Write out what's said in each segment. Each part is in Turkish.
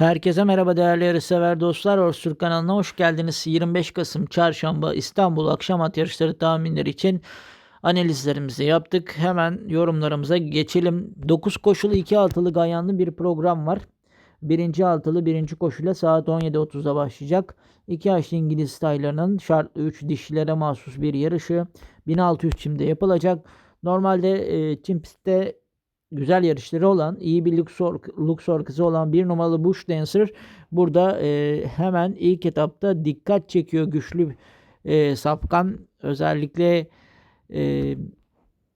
Herkese merhaba değerli yarışsever dostlar. Orsur kanalına hoş geldiniz. 25 Kasım Çarşamba İstanbul akşam at yarışları tahminleri için analizlerimizi yaptık. Hemen yorumlarımıza geçelim. 9 koşulu 2 altılı ganyanlı bir program var. Birinci altılı birinci koşuyla saat 17.30'da başlayacak. 2 yaşlı İngiliz taylarının şartlı 3 dişilere mahsus bir yarışı 1600 çimde yapılacak. Normalde e, çim pistte güzel yarışları olan, iyi bir Luxor, Luxor kızı olan bir numaralı Bush Dancer burada e, hemen ilk etapta dikkat çekiyor güçlü e, safkan. Özellikle e,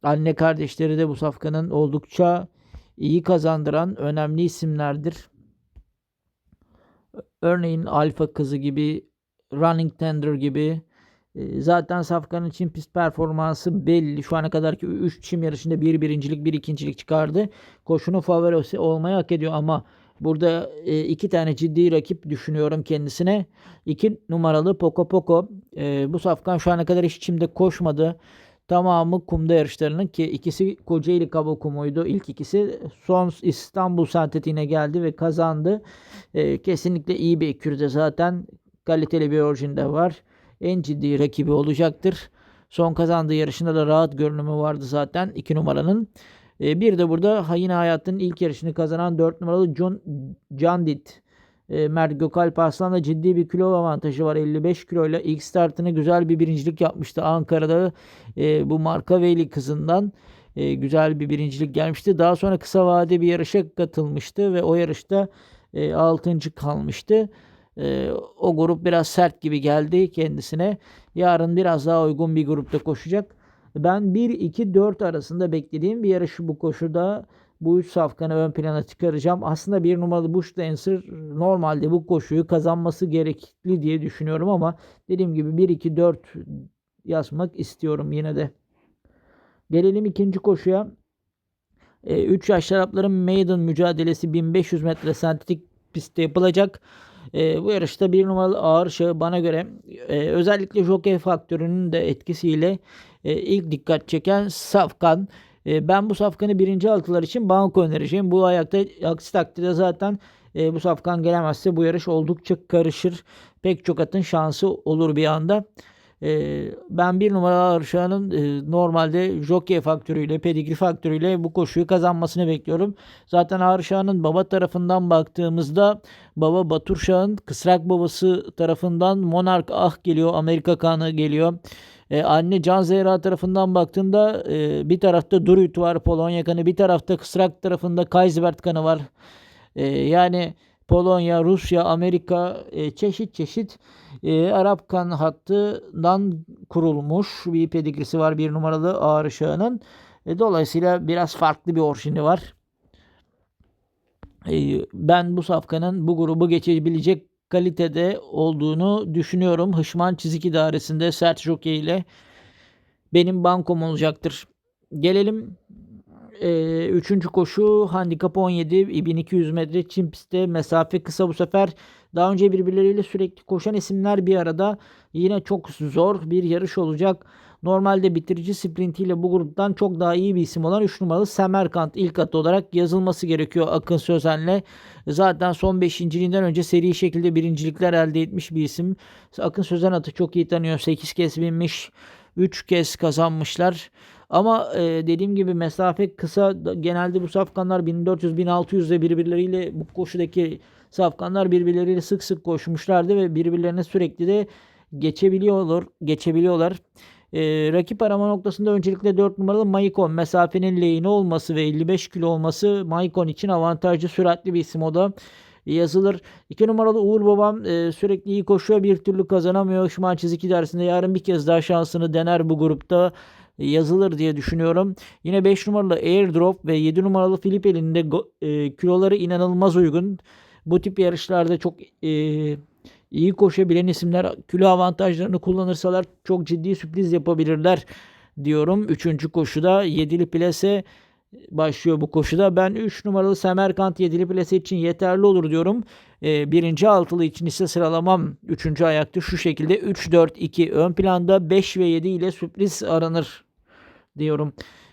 anne kardeşleri de bu safkanın oldukça iyi kazandıran önemli isimlerdir. Örneğin Alfa kızı gibi, Running Tender gibi, Zaten Safkan'ın için pist performansı belli. Şu ana kadarki 3 çim yarışında bir birincilik bir ikincilik çıkardı. Koşunun favorisi olmayı hak ediyor ama burada iki tane ciddi rakip düşünüyorum kendisine. 2 numaralı Poco Poco. Bu Safkan şu ana kadar hiç çimde koşmadı. Tamamı kumda yarışlarının ki ikisi Kocaeli Kaba kumuydu. İlk ikisi son İstanbul sentetiğine geldi ve kazandı. kesinlikle iyi bir ekürde zaten kaliteli bir orijinde var en ciddi rakibi olacaktır. Son kazandığı yarışında da rahat görünümü vardı zaten 2 numaranın. E, bir de burada yine hayatın ilk yarışını kazanan 4 numaralı John Candit. E, Mert Gökalp Arslan'da ciddi bir kilo avantajı var. 55 kiloyla ilk startını güzel bir birincilik yapmıştı Ankara'da. E, bu Marka Veli kızından e, güzel bir birincilik gelmişti. Daha sonra kısa vade bir yarışa katılmıştı ve o yarışta e, 6. kalmıştı. E, o grup biraz sert gibi geldi kendisine. Yarın biraz daha uygun bir grupta koşacak. Ben 1-2-4 arasında beklediğim bir yarışı bu koşuda bu üç safkanı ön plana çıkaracağım. Aslında bir numaralı Bush Dancer normalde bu koşuyu kazanması gerekli diye düşünüyorum ama dediğim gibi 1-2-4 yazmak istiyorum yine de. Gelelim ikinci koşuya. 3 e, yaş şarapların maiden mücadelesi 1500 metre sentetik pistte yapılacak. E, bu yarışta bir numaralı ağır şahı bana göre e, özellikle jockey faktörünün de etkisiyle e, ilk dikkat çeken Safkan. E, ben bu Safkan'ı birinci altılar için banko önereceğim. Bu ayakta aksi takdirde zaten e, bu Safkan gelemezse bu yarış oldukça karışır. Pek çok atın şansı olur bir anda. Ee, ben bir numara Arşa'nın e, normalde jockey faktörüyle, pedigri faktörüyle bu koşuyu kazanmasını bekliyorum. Zaten Arşa'nın baba tarafından baktığımızda baba Batur Şah'ın kısrak babası tarafından Monark Ah geliyor, Amerika kanı geliyor. Ee, anne Can Zehra tarafından baktığında e, bir tarafta Durut var, Polonya kanı, bir tarafta kısrak tarafında Kaysbert kanı var. Ee, yani Polonya, Rusya, Amerika e, çeşit çeşit e, Arap kan hattından kurulmuş bir pedigrisi var bir numaralı ağır ışığının. E, dolayısıyla biraz farklı bir orijini var. E, ben bu safkanın bu grubu geçebilecek kalitede olduğunu düşünüyorum. Hışman çizik idaresinde sert jockey ile benim bankom olacaktır. Gelelim e, üçüncü koşu handikap 17 1200 metre çim pistte mesafe kısa bu sefer daha önce birbirleriyle sürekli koşan isimler bir arada yine çok zor bir yarış olacak. Normalde bitirici sprintiyle bu gruptan çok daha iyi bir isim olan 3 numaralı Semerkant ilk atı olarak yazılması gerekiyor Akın Sözen'le. Zaten son 5.liğinden önce seri şekilde birincilikler elde etmiş bir isim. Akın Sözen atı çok iyi tanıyor. 8 kez binmiş. 3 kez kazanmışlar. Ama e, dediğim gibi mesafe kısa. Genelde bu safkanlar 1400-1600'de birbirleriyle bu koşudaki safkanlar birbirleriyle sık sık koşmuşlardı ve birbirlerine sürekli de geçebiliyorlar. geçebiliyorlar. E, rakip arama noktasında öncelikle 4 numaralı Maikon mesafenin lehine olması ve 55 kilo olması Maikon için avantajlı süratli bir isim o da yazılır. 2 numaralı Uğur Babam e, sürekli iyi koşuyor bir türlü kazanamıyor. Şuman çizik idaresinde yarın bir kez daha şansını dener bu grupta yazılır diye düşünüyorum. Yine 5 numaralı Airdrop ve 7 numaralı Filipel'in de e, kiloları inanılmaz uygun. Bu tip yarışlarda çok e, iyi koşabilen isimler kilo avantajlarını kullanırsalar çok ciddi sürpriz yapabilirler diyorum. Üçüncü koşuda 7'li plase başlıyor bu koşuda. Ben 3 numaralı Semerkant 7'li plase için yeterli olur diyorum. E, birinci altılı için ise sıralamam 3. ayakta şu şekilde 3-4-2 ön planda 5 ve 7 ile sürpriz aranır diyorum.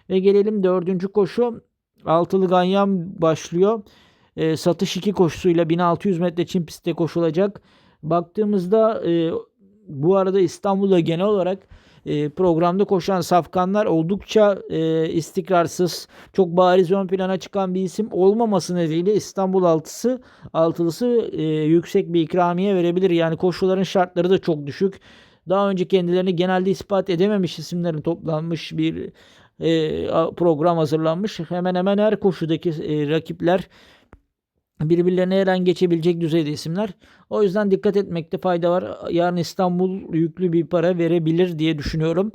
Ve gelelim dördüncü koşu. Altılı ganyan başlıyor. e, satış 2 koşusuyla 1600 metre çim pistte koşulacak. Baktığımızda e, bu arada İstanbul'da genel olarak e, programda koşan safkanlar oldukça e, istikrarsız, çok bariz ön plana çıkan bir isim olmaması nedeniyle İstanbul altısı altılısı e, yüksek bir ikramiye verebilir. Yani koşuların şartları da çok düşük. Daha önce kendilerini genelde ispat edememiş isimlerin toplanmış bir e, program hazırlanmış. Hemen hemen her koşudaki e, rakipler birbirlerine her geçebilecek düzeyde isimler. O yüzden dikkat etmekte fayda var. Yarın İstanbul yüklü bir para verebilir diye düşünüyorum.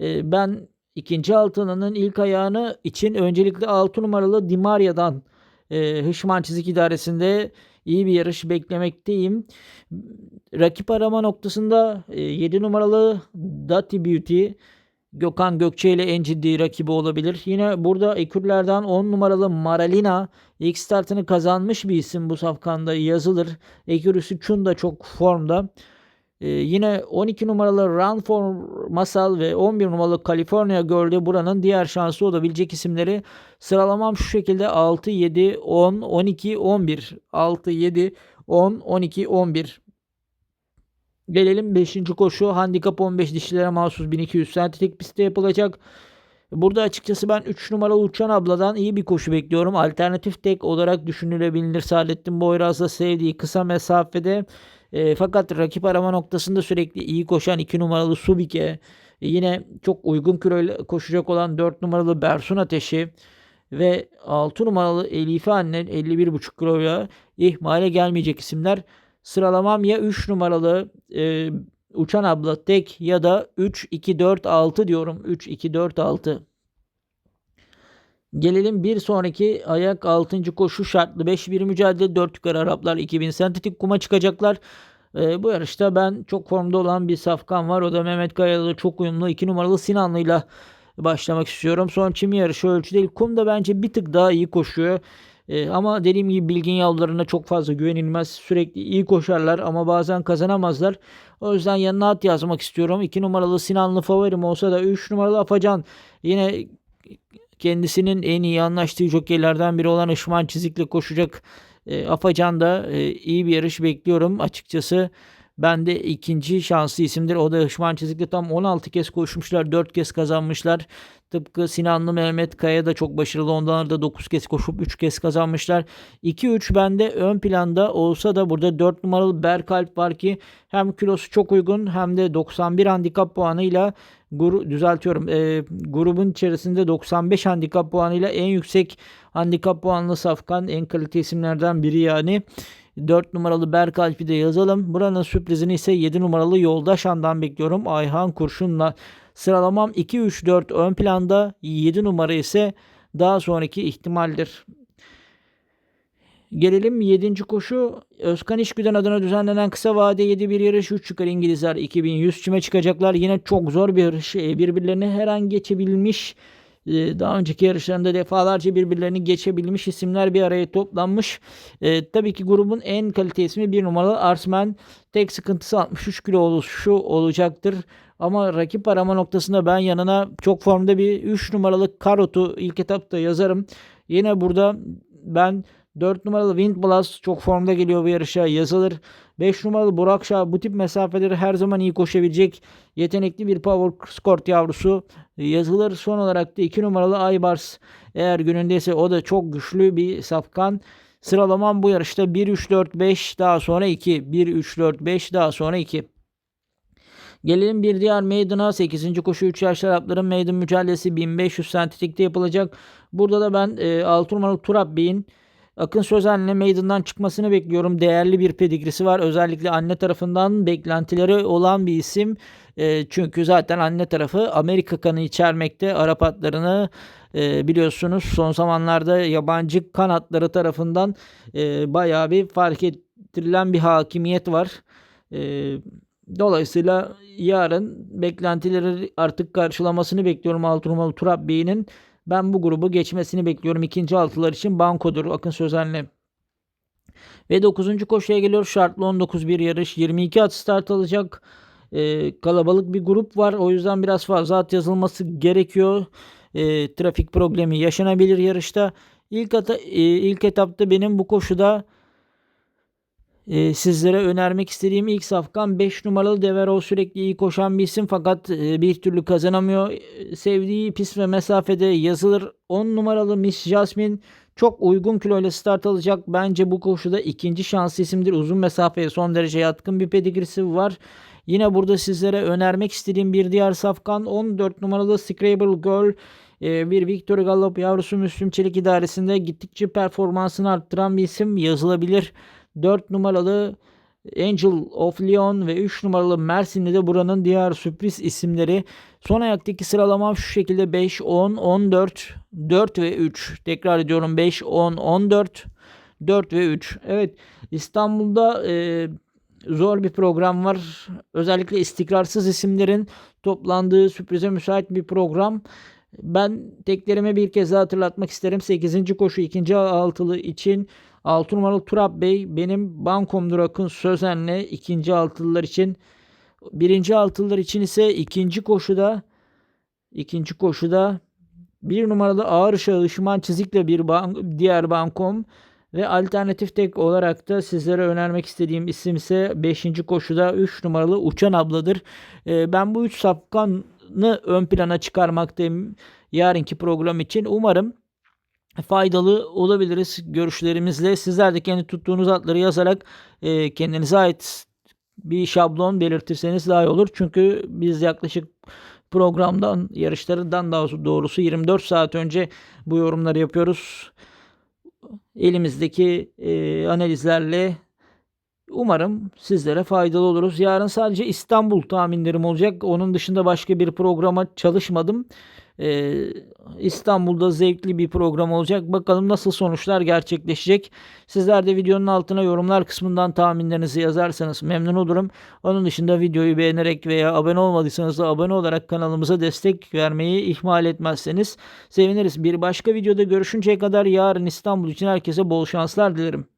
Ee, ben ikinci altınının ilk ayağını için öncelikle 6 numaralı Dimaria'dan e, Hışman Çizik İdaresi'nde iyi bir yarış beklemekteyim. Rakip arama noktasında e, 7 numaralı Dati Beauty Gökhan Gökçe ile en ciddi rakibi olabilir. Yine burada ekürlerden 10 numaralı Maralina ilk startını kazanmış bir isim bu safkanda yazılır. Ekürüsü Çun da çok formda. Ee, yine 12 numaralı Run for Masal ve 11 numaralı California Girl'de buranın diğer şansı olabilecek isimleri sıralamam şu şekilde 6, 7, 10, 12, 11. 6, 7, 10, 12, 11. Gelelim 5. koşu. Handikap 15 dişilere mahsus 1200 sentetik pistte yapılacak. Burada açıkçası ben 3 numaralı Uçan abladan iyi bir koşu bekliyorum. Alternatif tek olarak düşünülebilir. Saadettin Boyraz'da sevdiği kısa mesafede. E, fakat rakip arama noktasında sürekli iyi koşan 2 numaralı Subike. E, yine çok uygun kiloyla koşacak olan 4 numaralı Bersun Ateşi ve 6 numaralı Elife Annen 51,5 kiloya ihmale gelmeyecek isimler. Sıralamam ya 3 numaralı e, Uçan Abla tek ya da 3 2 4 6 diyorum. 3 2 4 6. Gelelim bir sonraki ayak 6. koşu şartlı 5 bir mücadele 4 yukarı Araplar 2000 sentetik kuma çıkacaklar. Ee, bu yarışta ben çok formda olan bir safkan var. O da Mehmet Kayalı çok uyumlu 2 numaralı Sinanlı'yla başlamak istiyorum. Son çim yarışı ölçü değil. Kum da bence bir tık daha iyi koşuyor. E, ama dediğim gibi bilgin yavrularına çok fazla güvenilmez. Sürekli iyi koşarlar ama bazen kazanamazlar. O yüzden yanına at yazmak istiyorum. 2 numaralı Sinanlı favorim olsa da 3 numaralı Afacan yine kendisinin en iyi anlaştığı jokeylerden biri olan Işman Çizik'le koşacak e, Afacan da e, iyi bir yarış bekliyorum. Açıkçası ben de ikinci şanslı isimdir. O da Işman Çizik'le tam 16 kez koşmuşlar. 4 kez kazanmışlar. Tıpkı Sinanlı Mehmet Kaya da çok başarılı. Ondan da 9 kez koşup 3 kez kazanmışlar. 2-3 bende ön planda olsa da burada 4 numaralı Berkalp var ki hem kilosu çok uygun hem de 91 handikap puanıyla gru, düzeltiyorum e, grubun içerisinde 95 handikap puanıyla en yüksek handikap puanlı safkan en kalite isimlerden biri yani. 4 numaralı Berkalp'i de yazalım. Buranın sürprizini ise 7 numaralı Yoldaşan'dan bekliyorum. Ayhan Kurşun'la Sıralamam 2-3-4 ön planda 7 numara ise daha sonraki ihtimaldir. Gelelim 7. koşu. Özkan İşgüden adına düzenlenen kısa vade 7 bir yarış. 3 yukarı İngilizler 2100 çime çıkacaklar. Yine çok zor bir yarış. E, birbirlerini her an geçebilmiş. E, daha önceki yarışlarında defalarca birbirlerini geçebilmiş isimler bir araya toplanmış. E, tabii ki grubun en kalite ismi bir numaralı Arsman. Tek sıkıntısı 63 kilo oluşu olacaktır. Ama rakip arama noktasında ben yanına çok formda bir 3 numaralı Karot'u ilk etapta yazarım. Yine burada ben 4 numaralı Wind Blast çok formda geliyor bu yarışa yazılır. 5 numaralı Burak Şah bu tip mesafeleri her zaman iyi koşabilecek yetenekli bir Power Scort yavrusu yazılır. Son olarak da 2 numaralı Aybars eğer günündeyse o da çok güçlü bir safkan. Sıralamam bu yarışta 1-3-4-5 daha sonra 2. 1-3-4-5 daha sonra 2. Gelelim bir diğer meydan'a 8. koşu 3 yaş Arapların meydan mücadelesi 1500 sentetikte yapılacak. Burada da ben e, 6 numaralı Turab Akın Sözen'le meydandan çıkmasını bekliyorum. Değerli bir pedigrisi var. Özellikle anne tarafından beklentileri olan bir isim. E, çünkü zaten anne tarafı Amerika kanı içermekte. Arap atlarını e, biliyorsunuz son zamanlarda yabancı kanatları tarafından e, bayağı bir fark ettirilen bir hakimiyet var. E, Dolayısıyla yarın beklentileri artık karşılamasını bekliyorum Altınolmalı Turab Bey'in. Ben bu grubu geçmesini bekliyorum. İkinci altılar için bankodur Akın Sözen'le. Ve 9. koşuya geliyor. Şartlı 19 bir yarış. 22 at start alacak. Ee, kalabalık bir grup var. O yüzden biraz fazla at yazılması gerekiyor. Ee, trafik problemi yaşanabilir yarışta. İlk, ata, e, ilk etapta benim bu koşuda e, sizlere önermek istediğim ilk safkan 5 numaralı Devero sürekli iyi koşan bir isim fakat e, bir türlü kazanamıyor. E, sevdiği pist ve mesafede yazılır. 10 numaralı Miss Jasmine çok uygun kiloyla start alacak. Bence bu koşuda ikinci şanslı isimdir. Uzun mesafeye son derece yatkın bir pedigrisi var. Yine burada sizlere önermek istediğim bir diğer safkan 14 numaralı Scrabble Girl. Ee, bir Victory Gallop yavrusu Müslüm Çelik idaresinde gittikçe performansını arttıran bir isim yazılabilir. 4 numaralı Angel of Leon ve 3 numaralı Mersinli de buranın diğer sürpriz isimleri. Son ayaktaki sıralamam şu şekilde 5, 10, 14, 4 ve 3. Tekrar ediyorum 5, 10, 14, 4 ve 3. Evet İstanbul'da e, zor bir program var. Özellikle istikrarsız isimlerin toplandığı sürprize müsait bir program. Ben teklerime bir kez daha hatırlatmak isterim. 8. koşu 2. altılı için 6 numaralı Turap Bey benim Bankom Durak'ın Sözen'le ikinci altılılar için birinci altılılar için ise ikinci koşuda ikinci koşuda bir numaralı ağır ışığı ışıman çizikle bir ban, diğer Bankom ve alternatif tek olarak da sizlere önermek istediğim isim ise 5. koşuda 3 numaralı Uçan Abladır. Ee, ben bu 3 safkanı ön plana çıkarmaktayım yarınki program için. Umarım faydalı olabiliriz görüşlerimizle. Sizler de kendi tuttuğunuz atları yazarak e, kendinize ait bir şablon belirtirseniz daha iyi olur. Çünkü biz yaklaşık programdan, yarışlarından daha doğrusu 24 saat önce bu yorumları yapıyoruz. Elimizdeki e, analizlerle Umarım sizlere faydalı oluruz. Yarın sadece İstanbul tahminlerim olacak. Onun dışında başka bir programa çalışmadım. Ee, İstanbul'da zevkli bir program olacak. Bakalım nasıl sonuçlar gerçekleşecek. Sizler de videonun altına yorumlar kısmından tahminlerinizi yazarsanız memnun olurum. Onun dışında videoyu beğenerek veya abone olmadıysanız da abone olarak kanalımıza destek vermeyi ihmal etmezseniz seviniriz. Bir başka videoda görüşünceye kadar yarın İstanbul için herkese bol şanslar dilerim.